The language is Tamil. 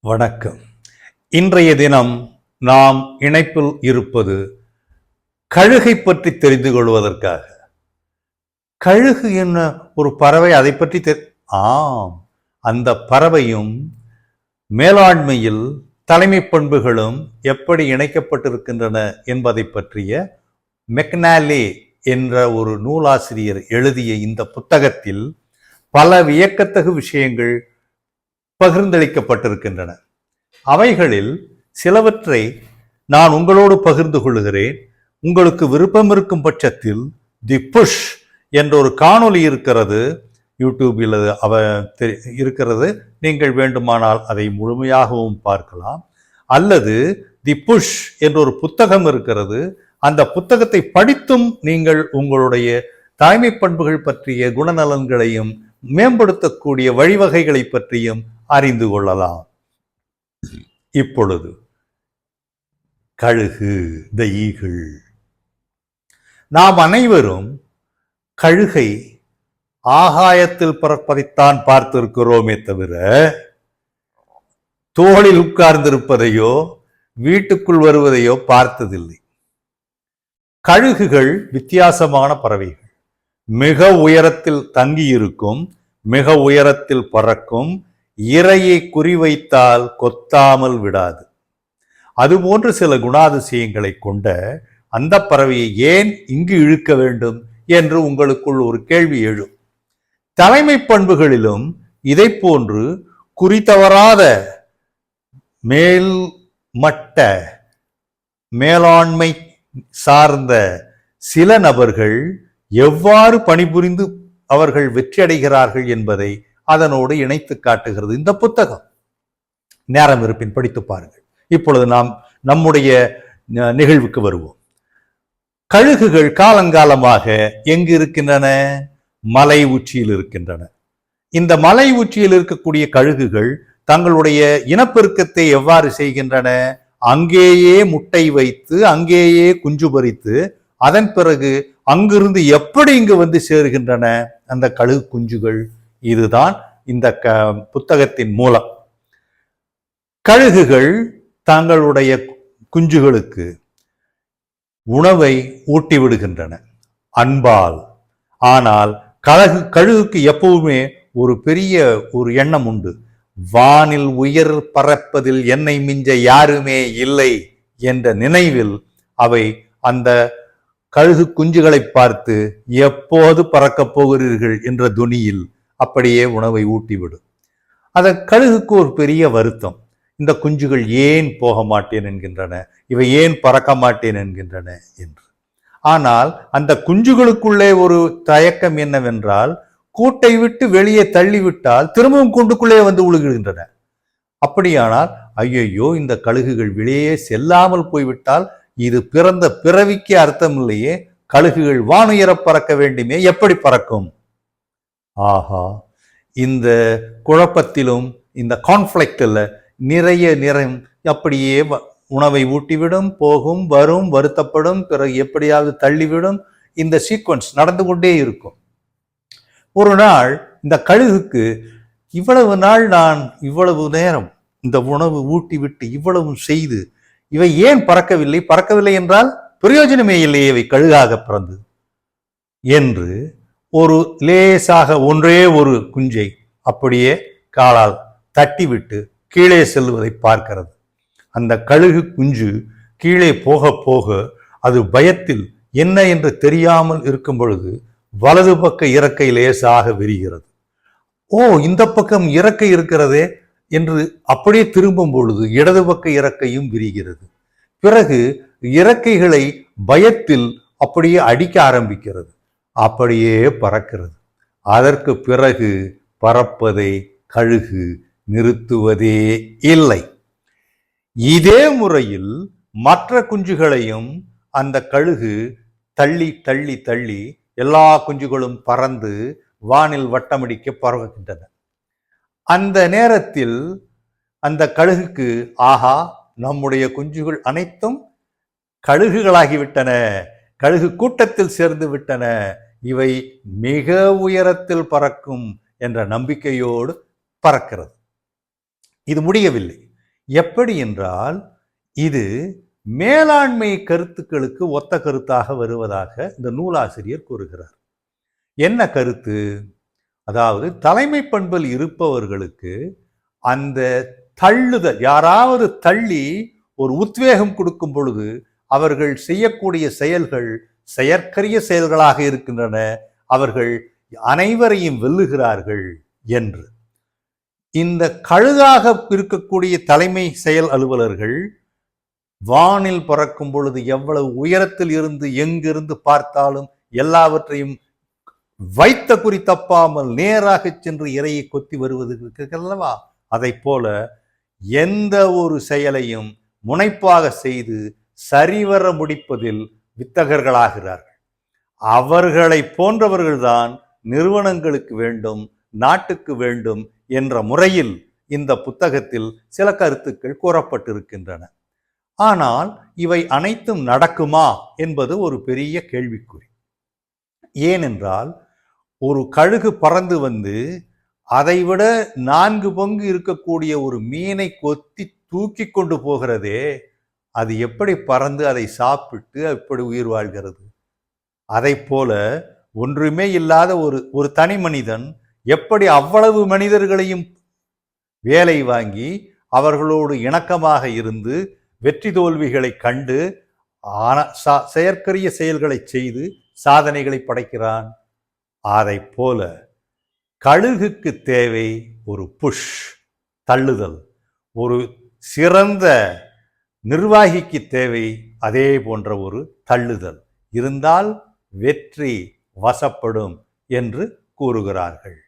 வணக்கம். இன்றைய தினம் நாம் இணைப்பில் இருப்பது கழுகை பற்றி தெரிந்து கொள்வதற்காக. கழுகு என்ன ஒரு பறவை? அதை பற்றி தெ ஆம். அந்த பறவையும் மேலாண்மையில் தலைமை பண்புகளும் எப்படி இணைக்கப்பட்டிருக்கின்றன என்பதை பற்றிய மெக்னாலே என்ற ஒரு நூலாசிரியர் எழுதிய இந்த புத்தகத்தில் பல வியக்கத்தகு விஷயங்கள் பகிர்ந்தளிக்கப்பட்டிருக்கின்றன. அவைகளில் சிலவற்றை நான் உங்களோடு பகிர்ந்து கொள்கிறேன் உங்களுக்கு விருப்பம் இருக்கும் பட்சத்தில் தி புஷ் என்ற ஒரு காணொளி இருக்கிறது. யூடியூபில் அது அவ இருக்கிறது. நீங்கள் வேண்டுமானால் அதை முழுமையாகவும் பார்க்கலாம். அல்லது தி புஷ் என்ற ஒரு புத்தகம் இருக்கிறது. அந்த புத்தகத்தை படித்தும் நீங்கள் உங்களுடைய தாய்மை பண்புகள் பற்றிய குணநலன்களையும் மேம்படுத்தக்கூடிய வழிவகைகளை பற்றியும் அறிந்து கொள்ளலாம். இப்பொழுது கழுகு த ஈகிள் நாம் அனைவரும் கழுகை ஆகாயத்தில் பிறப்பதைத்தான் பார்த்திருக்கிறோமே தவிர தோளில் உட்கார்ந்திருப்பதையோ வீட்டுக்குள் வருவதையோ பார்த்ததில்லை. கழுகுகள் வித்தியாசமான பறவைகள். மிக உயரத்தில் தங்கியிருக்கும் மிக உயரத்தில் பறக்கும் இறையை குறிவைத்தால் கொத்தாமல் விடாது. அதுபோன்ற சில குணாதிசயங்களை கொண்ட அந்த பறவையை ஏன் இங்கு இழுக்க வேண்டும் என்று உங்களுக்குள் ஒரு கேள்வி எழும். தலைமை பண்புகளிலும் இதை போன்று குறித்தவராத மேல் மட்ட மேலாண்மை சார்ந்த சில நபர்கள் எவ்வாறு பணிபுரிந்து அவர்கள் வெற்றியடைகிறார்கள் என்பதை அதனோடு இணைத்து காட்டுகிறது. இந்த புத்தகம் நேரம் இருப்பின் படித்து பாருங்கள். இப்பொழுது நாம் நம்முடைய நிகழ்வுக்கு வருவோம். கழுகுகள் காலங்காலமாக எங்கு இருக்கின்றன? மலை உச்சியில் இருக்கின்றன. இந்த மலை உச்சியில் இருக்கக்கூடிய கழுகுகள் தங்களுடைய இனப்பெருக்கத்தை எவ்வாறு செய்கின்றன? அங்கேயே முட்டை வைத்து அங்கேயே குஞ்சு பறித்து அதன் பிறகு அங்கிருந்து எப்படி இங்கு வந்து சேருகின்றன? அந்த கழுகு குஞ்சுகள் இதுதான் இந்த க புத்தகத்தின் மூலம். கழுகுகள் தங்களுடைய குஞ்சுகளுக்கு உணவை ஊட்டி விடுகின்றன அன்பால். ஆனால் கழகு கழுகுக்கு எப்பவுமே ஒரு பெரிய ஒரு எண்ணம் உண்டு. வானில் உயர் பறப்பதில் என்னை மிஞ்ச யாருமே இல்லை என்ற நினைவில் அவை அந்த கழுகு குஞ்சுகளை பார்த்து எப்போது பறக்கப் போகிறீர்கள்? என்ற துனியில் அப்படியே உணவை ஊட்டிவிடும் அதை கழுகுக்கு ஒரு பெரிய வருத்தம். இந்த குஞ்சுகள் ஏன் போக மாட்டேன் என்கின்றன? இவை ஏன் பறக்க மாட்டேன் என்கின்றன என்று. ஆனால் அந்த குஞ்சுகளுக்குள்ளே ஒரு தயக்கம் என்னவென்றால் கூட்டை விட்டு வெளியே தள்ளிவிட்டால் திரும்பவும் கூண்டுக்குள்ளே வந்து உழுகின்றன. அப்படியானால் ஐயையோ இந்த கழுகுகள் வெளியே செல்லாமல் போய்விட்டால் இது பிறந்த பிறவிக்கு அர்த்தம் இல்லையே கழுகுகள் வானுயர பறக்க வேண்டுமே எப்படி பறக்கும்? ஆஹா. இந்த குழப்பத்திலும் இந்த கான்ஃப்ளிக்டில் நிறைய நிறம் அப்படியே உணவை ஊட்டிவிடும் போகும் வரும் வருத்தப்படும் பிறகு எப்படியாவது தள்ளிவிடும். இந்த சீக்வன்ஸ் நடந்து கொண்டே இருக்கும். ஒரு நாள் இந்த கழுகுக்கு இவ்வளவு நாள் நான் இவ்வளவு நேரம் இந்த உணவு ஊட்டி விட்டு இவ்வளவு செய்து இவை ஏன் பறக்கவில்லை? பறக்கவில்லை என்றால் பிரயோஜனமே இல்லையே இவை கழுகாக பிறந்தது. என்று ஒரு லேசாக ஒன்றே ஒரு குஞ்சை அப்படியே காலால் தட்டிவிட்டு கீழே செல்வதை பார்க்கிறது. அந்த கழுகு குஞ்சு கீழே போக போக அது பயத்தில் என்ன என்று தெரியாமல் இருக்கும் பொழுது வலது பக்க இறக்கை லேசாக விரிகிறது. ஓ இந்த பக்கம் இறக்கை இருக்கிறதே என்று அப்படியே திரும்பும் பொழுது இடது பக்க இறக்கையும் விரிகிறது. பிறகு இறக்கைகளை பயத்தில் அப்படியே அடிக்க ஆரம்பிக்கிறது. அப்படியே பறக்கிறது. அதற்கு பிறகு பறப்பதை கழுகு நிறுத்துவதே இல்லை. இதே முறையில் மற்ற குஞ்சுகளையும் அந்த கழுகு தள்ளி தள்ளி தள்ளி எல்லா குஞ்சுகளும் பறந்து வானில் வட்டமடிக்க பரவுகின்றன அந்த நேரத்தில் அந்த கழுகுக்கு ஆஹா நம்முடைய குஞ்சுகள் அனைத்தும் கழுகுகளாகிவிட்டன கழுகு கூட்டத்தில் சேர்ந்து விட்டன இவை மிக உயரத்தில் பறக்கும் என்ற நம்பிக்கையோடு பறக்கிறது. இது முடியவில்லை. எப்படி என்றால் இது மேலாண்மை கருத்துக்களுக்கு ஒத்த கருத்தாக வருவதாக இந்த நூலாசிரியர் கூறுகிறார். என்ன கருத்து? அதாவது தலைமை பண்பில் இருப்பவர்களுக்கு அந்த தள்ளுதல் யாராவது தள்ளி ஒரு உத்வேகம் கொடுக்கும் பொழுது அவர்கள் செய்யக்கூடிய செயல்கள் செயற்கரிய செயல்களாக இருக்கின்றன. அவர்கள் அனைவரையும் வெல்லுகிறார்கள் என்று. இந்த கழுதாக இருக்கக்கூடிய தலைமை செயல் அலுவலர்கள் வானில் பறக்கும் பொழுது எவ்வளவு உயரத்தில் இருந்து எங்கிருந்து பார்த்தாலும் எல்லாவற்றையும் வைத்த குறி தப்பாமல் நேராக சென்று இறையை கொத்தி வருவது அல்லவா அதை போல எந்த ஒரு செயலையும் முனைப்பாக செய்து சரிவர முடிப்பதில் வித்தகர்களாகிறார்கள். அவர்களை போன்றவர்கள்தான் நிறுவனங்களுக்கு வேண்டும் நாட்டுக்கு வேண்டும் என்ற முறையில் இந்த புத்தகத்தில் சில கருத்துக்கள் கூறப்பட்டிருக்கின்றன. ஆனால் இவை அனைத்தும் நடக்குமா என்பது ஒரு பெரிய கேள்விக்குறி. ஏனென்றால் ஒரு கழுகு பறந்து வந்து அதைவிட நான்கு பங்கு இருக்கக்கூடிய ஒரு மீனை கொத்தி தூக்கி கொண்டு போகிறதே அது எப்படி பறந்து அதை சாப்பிட்டு எப்படி உயிர் வாழ்கிறது? அதை போல ஒன்றுமே இல்லாத ஒரு ஒரு தனி மனிதன் எப்படி அவ்வளவு மனிதர்களையும் வேலை வாங்கி அவர்களோடு இணக்கமாக இருந்து வெற்றி தோல்விகளை கண்டு ஆன செயற்கரிய செயல்களை செய்து சாதனைகளை படைக்கிறான். அதைப் போல கழுகுக்கு தேவை ஒரு புஷ் தள்ளுதல் ஒரு சிறந்த நிர்வாகிக்கு தேவை அதே போன்ற ஒரு தள்ளுதல். இருந்தால் வெற்றி வசப்படும் என்று கூறுகிறார்கள்.